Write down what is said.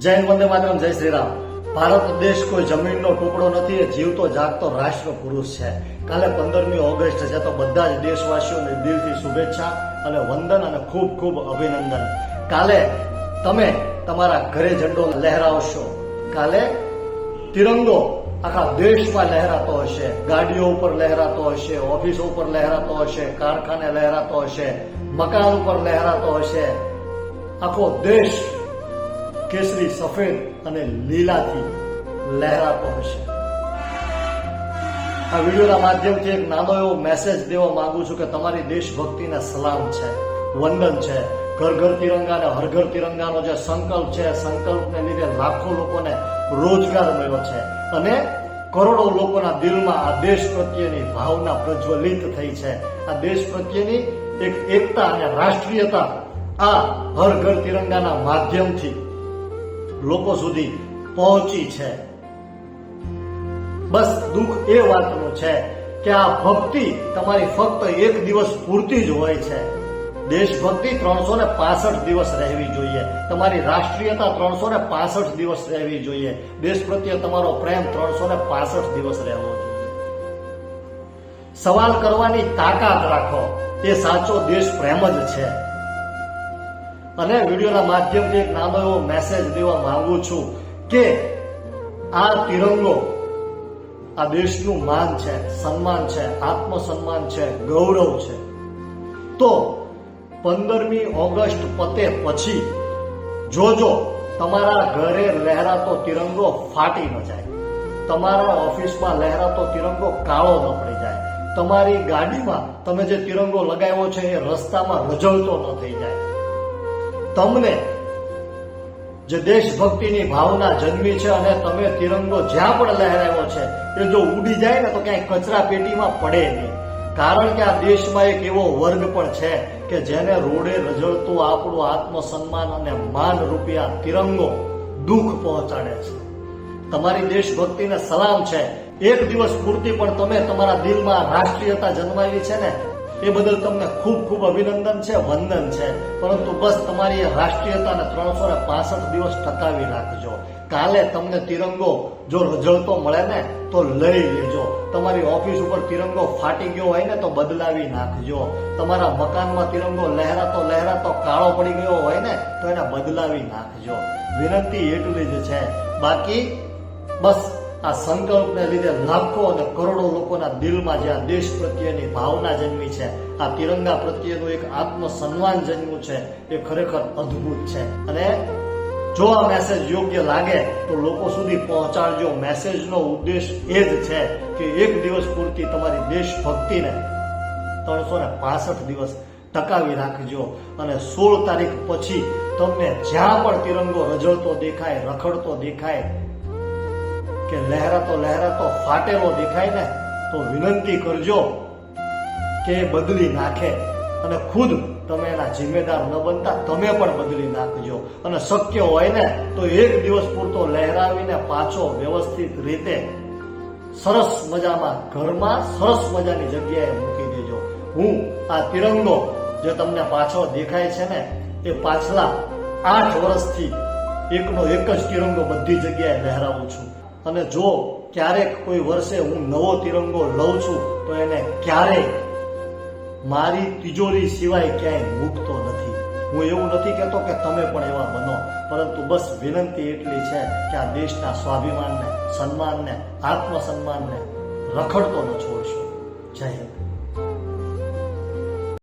જય વંદે માતરમ, જય શ્રી રામ ભારત દેશ કોઈ જમીનનો ટુકડો નથી એ જીવતો જાગતો રાષ્ટ્ર પુરુષ છે. કાલે પંદરમી ઓગસ્ટ છે, તો બધા જ દેશવાસીઓને દિલથી શુભેચ્છા અને વંદન અને ખૂબ ખૂબ અભિનંદન. કાલે તમે તમારા ઘરે ઝંડો લહેરાવશો. કાલે તિરંગો આખા દેશમાં લહેરાતો હશે. ગાડીઓ ઉપર લહેરાતો હશે, ઓફિસો ઉપર લહેરાતો હશે, કારખાને લહેરાતો હશે, મકાન ઉપર લહેરાતો હશે. આખો દેશ કેસરી, સફેદ અને લીલાથી લહેરાતો હશે આ વિડીયોના માધ્યમથી એક નાનો એવો મેસેજ દેવા માંગુ છું કે તમારી દેશભક્તિને સલામ છે, વંદન છે. ઘર ઘર તિરંગા અને હર ઘર તિરંગાનો જે સંકલ્પ છે, સંકલ્પને લીધે લાખો લોકોને રોજગાર મળ્યો છે અને કરોડો લોકોના દિલમાં આ દેશ પ્રત્યેની ભાવના પ્રજ્વલિત થઈ છે. આ દેશ પ્રત્યેની એક એકતા અને રાષ્ટ્રીયતા આ હર ઘર તિરંગાના માધ્યમથી લોકો સુધી પહોંચી છે. બસ દુઃખ એ વાતનું છે કે આ ભક્તિ તમારી ફક્ત એક દિવસ પૂરતી જ હોય છે. દેશભક્તિ ત્રણસો ને પાસઠ દિવસ રહેવી જોઈએ. તમારી રાષ્ટ્રીયતા ત્રણસો ને પાસઠ દિવસ રહેવી જોઈએ. દેશ પ્રત્યે તમારો પ્રેમ ત્રણસો ને પાસઠ દિવસ રહેવો જોઈએ. સવાલ કરવાની તાકાત રાખો. એ સાચો દેશ પ્રેમ જ છે. અને વિડીયોના માધ્યમથી એક નાનો એવો મેસેજ દેવા માંગુ છું કે આ તિરંગો આ દેશનું માન છે, સન્માન છે, આત્મસન્માન છે, ગૌરવ છે. તો પંદરમી ઓગસ્ટ પતે પછી જોજો, તમારા ઘરે લહેરાતો તિરંગો ફાટી ન જાય. તમારા ઓફિસમાં લહેરાતો તિરંગો કાળો ન પડી જાય. તમારી ગાડીમાં તમે જે તિરંગો લગાવ્યો છે એ રસ્તામાં રજળતો ન થઈ જાય. તમને જે દેશભક્તિની ભાવના જન્મી છે અને તમે તિરંગો જ્યાં પણ લહેરાયો છે એ જો ઉડી જાય ને તો ક્યાંય કચરા પેટીમાં પડે નહીં. કારણ કે આ દેશમાં એક એવો વર્ગ પણ છે કે જેને રોડે રજળતું આપણું આત્મસન્માન અને માન રૂપિયા તિરંગો દુઃખ પહોંચાડે છે. તમારી દેશભક્તિને સલામ છે. એક દિવસ પૂરતી પણ તમે તમારા દિલમાં રાષ્ટ્રીયતા જન્માવી છે ને એ બદલ તમને ખૂબ ખૂબ અભિનંદન છે, વંદન છે. પરંતુ બસ તમારી રાષ્ટ્રીયતાને ત્રણસો ને પાસઠ દિવસ ટકાવી રાખજો. કાલે તમને તિરંગો જો રજળતો મળે ને, તો લઈ લેજો. તમારી ઓફિસ ઉપર તિરંગો ફાટી ગયો હોય ને, તો બદલાવી નાખજો. તમારા મકાનમાં તિરંગો લહેરાતો લહેરાતો કાળો પડી ગયો હોય ને, તો એને બદલાવી નાખજો. વિનંતી એટલી જ છે. બાકી બસ આ સંકલ્પને લીધે લાખો અને કરોડો લોકોના દિલમાં જે આ દેશ પ્રત્યેની ભાવના જન્મી છે, આ તિરંગા પ્રત્યેનું એક આત્મસન્માન જન્મ્યું છે, એ ખરેખર અદ્ભુત છે. અને જો આ મેસેજ યોગ્ય લાગે, તો લોકો સુધી પહોંચાડજો. મેસેજનો ઉદ્દેશ એ જ છે કે એક દિવસ પૂરતી તમારી દેશભક્તિને ત્રણસો ને પાસઠ દિવસ ટકાવી રાખજો. અને સોળ તારીખ પછી તમને જ્યાં પણ તિરંગો રજળતો દેખાય, રખડતો દેખાય કે લહેરાતો લહેરાતો ફાટેલો દેખાય ને, તો વિનંતી કરજો કે બદલી નાખે અને ખુદ તમે એના જિમ્મેદાર ન બનતા તમે પણ બદલી નાખજો. અને શક્ય હોય ને, તો એક દિવસ પૂરતો લહેરાવીને પાછો વ્યવસ્થિત રીતે સરસ મજામાં ઘરમાં સરસ મજાની જગ્યાએ મૂકી દેજો. હું આ તિરંગો જે તમને પાછો દેખાય છે ને, એ પાછલા આઠ વર્ષથી એકનો એક જ તિરંગો બધી જગ્યાએ લહેરાવું છું. અને જો ક્યારેક કોઈ વર્ષે હું નવો તિરંગો લઉં છું, તો એને ક્યારેય મારી તિજોરી સિવાય ક્યાંય મૂકતો નથી. હું એવું નથી કહેતો કે તમે પણ એવા બનો, પરંતુ બસ વિનંતી એટલી છે કે આ દેશના સ્વાભિમાનને, સન્માનને, આત્મસન્માનને રખડતો ન છોડશો.